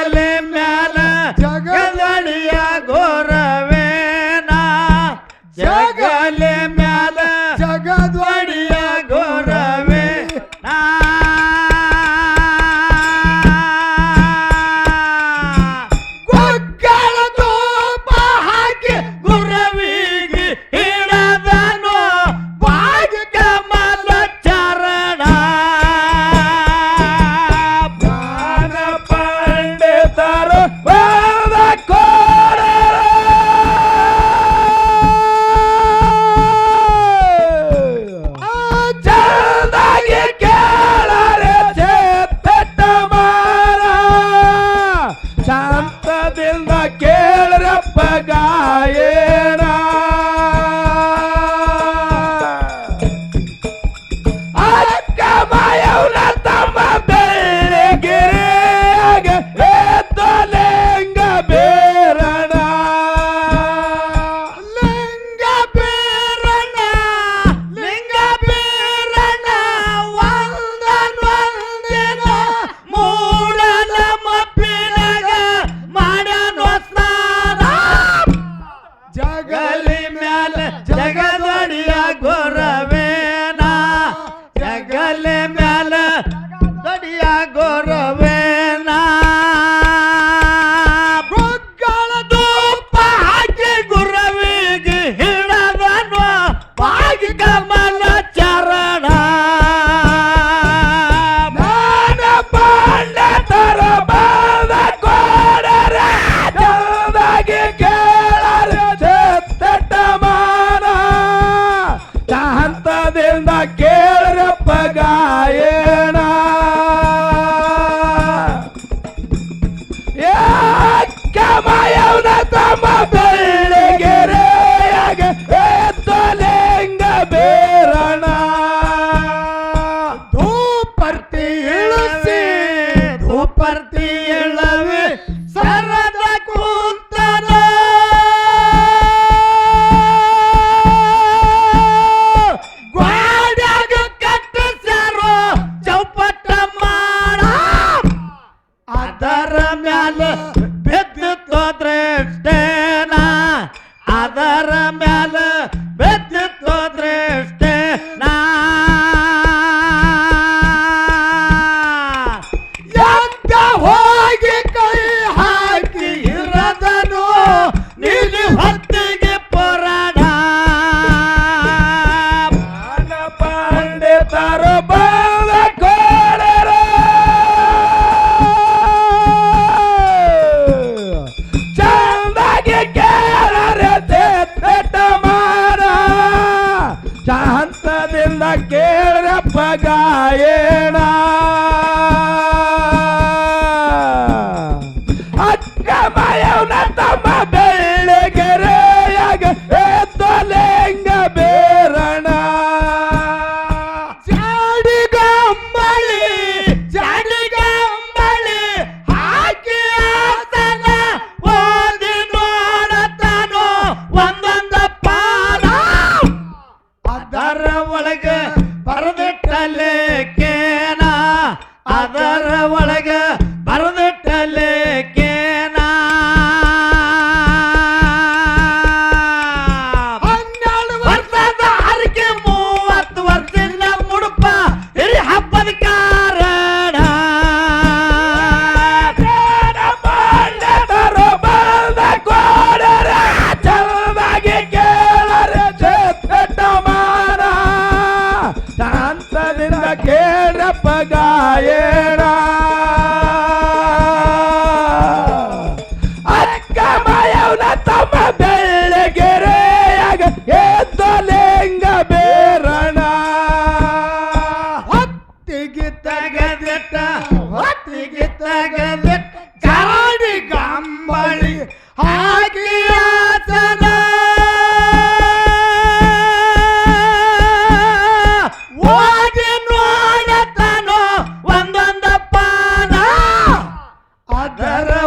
ಜಗಲೆ ಮ್ಯಾಲ ಜಗದಳಿಯ ಗೋರವೇನಾ ಜಗಲೆ ಮ್ಯಾಲ ಗಾಯಣ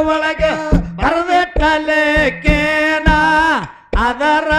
ಒಳಗ ಬರೆದ ಟಲೇಕೇನ ಅದರ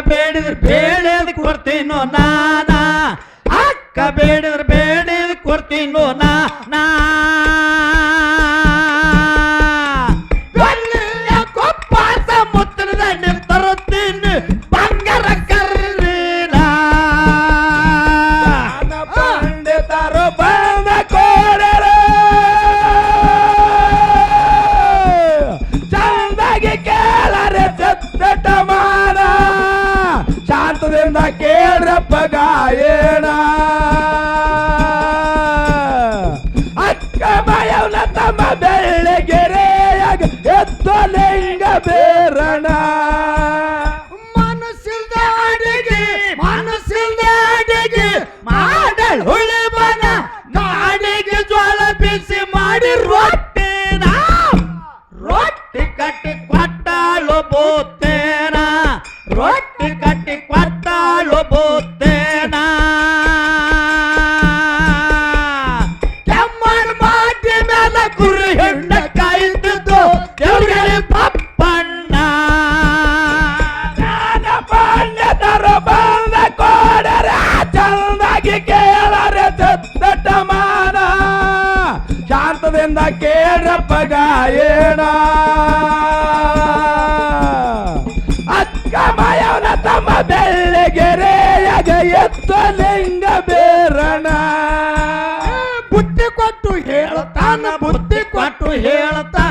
ಬೇಡಿದ್ರೆ ಬೇಡದ್ ಕೊಡ್ತೀನೋ ನಾನಾ ಅಕ್ಕ ಬೇಡಿದ್ರೆ ಬೇಡದ್ ಕೊಡ್ತೀನೋ ನಾ. ஆடிடுவோம் ಕಿವಿಯಿಂದ ಕೇಳ ಪಗಾಯಣ. ಅಕ್ಕ ಮಾಯವನ ತಮ್ಮ ಬೆಳ್ಳಿಗೆರೆಯಗ ಎತ್ತ ಲಿಂಗ ಬೇರಣ. ಬುದ್ಧಿ ಕೊಟ್ಟು ಹೇಳ್ತಾನ ಬುತ್ತಿ ಕೊಟ್ಟು ಹೇಳ್ತಾನ.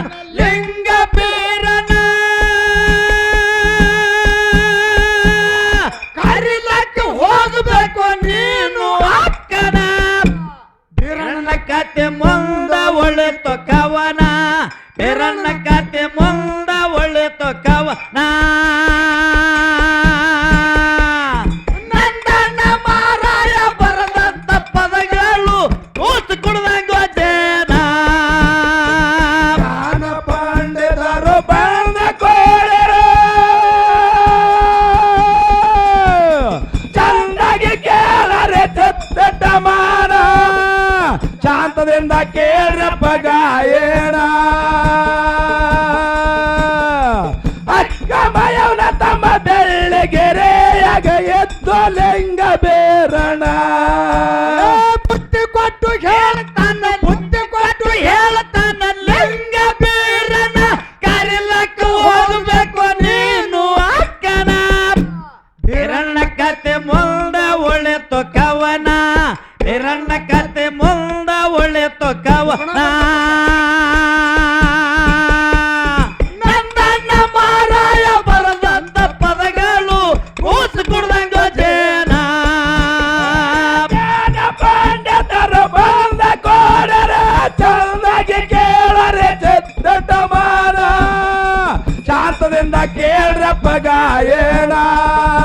Diana.